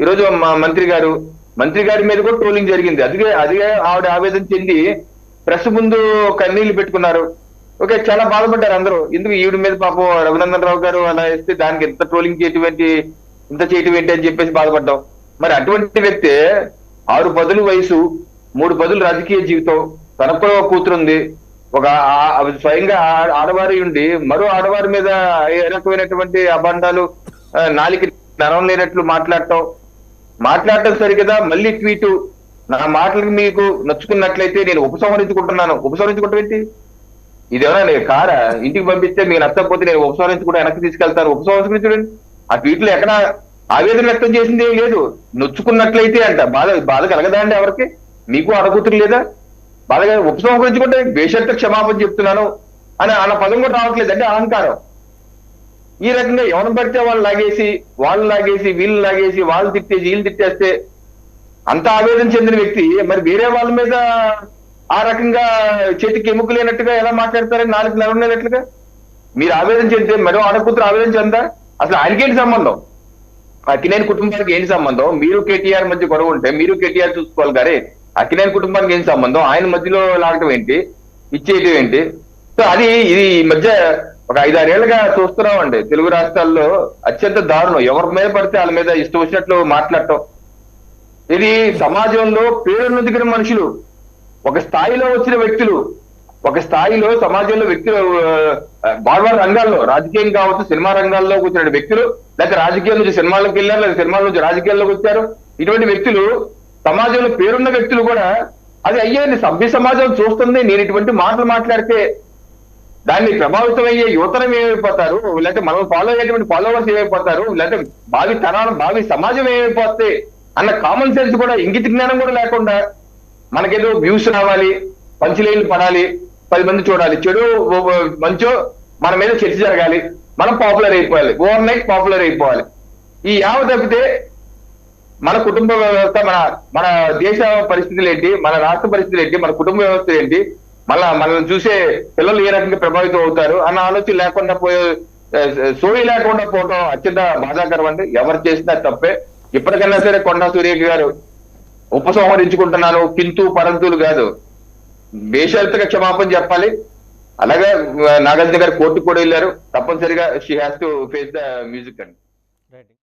ఈరోజు మా మంత్రి గారు మంత్రి గారి మీద కూడా ట్రోలింగ్ జరిగింది. అదిగే అదిగే ఆవిడ ఆవేదన చెంది ప్రెస్ ముందు కన్నీళ్ళు పెట్టుకున్నారు. ఓకే చాలా బాధపడ్డారు అందరూ. ఎందుకు ఈవిడ మీద పాపం రఘునందన్ రావు గారు అలా వేస్తే దానికి ఎంత ట్రోలింగ్ చేయటువంటి ఇంత చేయటం ఏంటి అని చెప్పేసి బాధపడ్డాం. మరి అటువంటి వ్యక్తి ఆరు పదులు వయసు మూడు పదులు రాజకీయ జీవితం. తనకు కూడా ఒక కూతురు ఉంది. ఒక స్వయంగా ఆడవారి ఉండి మరో ఆడవారి మీద ఏ రకమైనటువంటి అబండాలు నాలికి నరం లేనట్లు మాట్లాడటం మాట్లాడటం సరికదా మళ్ళీ ట్వీట్. నా మాటలకు మీకు నచ్చుకున్నట్లయితే నేను ఉపసంహరించుకుంటున్నాను. ఉపసంహరించుకుంటాం ఇదేమన్నా నేను కారా? ఇంటికి పంపిస్తే మీకు నచ్చకపోతే నేను ఉపసంహరించుకుంటే వెనక్కి తీసుకెళ్తాను. ఉపసంహరించుకోండి ఆ ట్వీట్లో ఎక్కడ ఆవేదన వ్యక్తం చేసింది ఏం లేదు. నొచ్చుకున్నట్లయితే అంట. బాధ బాధ కలగదా అండి ఎవరికి? మీకు అడగూతురు లేదా? బాధగా ఉపసంహరించుకుంటే బేషర్త క్షమాపణ చెప్తున్నాను అని అలా పదం కూడా రావట్లేదు. అంటే అహంకారం. ఈ రకంగా ఎవరిని పడితే వాళ్ళు లాగేసి వాళ్ళు లాగేసి వీళ్ళు లాగేసి వాళ్ళు తిట్టేసి వీళ్ళు తిట్టేస్తే అంత ఆవేదన చెందిన వ్యక్తి మరి వేరే వాళ్ళ మీద ఆ రకంగా చేతికి ఎముక లేనట్టుగా ఎలా మాట్లాడతారని నాలుగు నెలలు నెలన్నట్టుగా మీరు ఆవేదన చెందితే మరో ఆడకూతురు ఆవేదన చెందా? అసలు ఆయనకేంటి సంబంధం? అక్కినేని కుటుంబానికి ఏంటి సంబంధం? మీరు కేటీఆర్ మధ్య గొడవ ఉంటే మీరు కేటీఆర్ చూసుకోవాలి గారే. అక్కినేని కుటుంబానికి ఏంటి సంబంధం? ఆయన మధ్యలో లాగటం ఏంటి? ఇచ్చేయటం ఏంటి? సో అది ఇది ఈ మధ్య ఒక ఐదారేళ్ళుగా చూస్తున్నామండి. తెలుగు రాష్ట్రాల్లో అత్యంత దారుణం. ఎవరి మీద పడితే వాళ్ళ మీద ఇష్టం వచ్చినట్లు మాట్లాడటం. ఇది సమాజంలో పేరును దిగిన మనుషులు ఒక స్థాయిలో వచ్చిన వ్యక్తులు ఒక స్థాయిలో సమాజంలో వ్యక్తులు బాడవాడ రంగాల్లో రాజకీయం కావచ్చు సినిమా రంగాల్లో వచ్చిన వ్యక్తులు లేకపోతే రాజకీయం నుంచి సినిమాలకు వెళ్ళారు లేదా సినిమాల నుంచి రాజకీయాల్లోకి వచ్చారు ఇటువంటి వ్యక్తులు సమాజంలో పేరున్న వ్యక్తులు కూడా అది అయ్యేది సభ్య సమాజం చూస్తుంది నేను ఇటువంటి మాటలు మాట్లాడితే దాన్ని ప్రభావితం అయ్యే యువతరం ఏమైపోతారు? లేకపోతే మనం ఫాలో అయ్యేటువంటి ఫాలోవర్స్ ఏమైపోతారు? లేకపోతే భావి తరాలు భావి సమాజం ఏమైపోతే అన్న కామన్ సెన్స్ కూడా ఇంగిత జ్ఞానం కూడా లేకుండా మనకేదో వ్యూస్ రావాలి పంచులేళ్ళు పడాలి పది మంది చూడాలి చెడు మంచో మన మీద చర్చ జరగాలి మనం పాపులర్ అయిపోవాలి ఓవర్ నైట్ పాపులర్ అయిపోవాలి. ఈ యావ తప్పితే మన కుటుంబ వ్యవస్థ మన మన దేశ పరిస్థితులు ఏంటి మన రాష్ట్ర పరిస్థితులు ఏంటి మన కుటుంబ వ్యవస్థ ఏంటి మళ్ళా మనల్ని చూసే పిల్లలు ఏ రకంగా ప్రభావితం అవుతారు అన్న ఆలోచన లేకుండా పోయే సోయి లేకుండా పోవడం అత్యంత బాధాకరం అండి. ఎవరు చేసినా తప్పే. ఇప్పటికైనా సరే కొండా సూర్య గారు ఉపసంహరించుకుంటున్నాను కింతు పరంతులు కాదు. బేషరతుగా క్షమాపణ చెప్పాలి. అలాగే నాగార్జున గారు కోర్టుకు కూడా వెళ్ళారు. తప్పనిసరిగా she has to face the music అండి.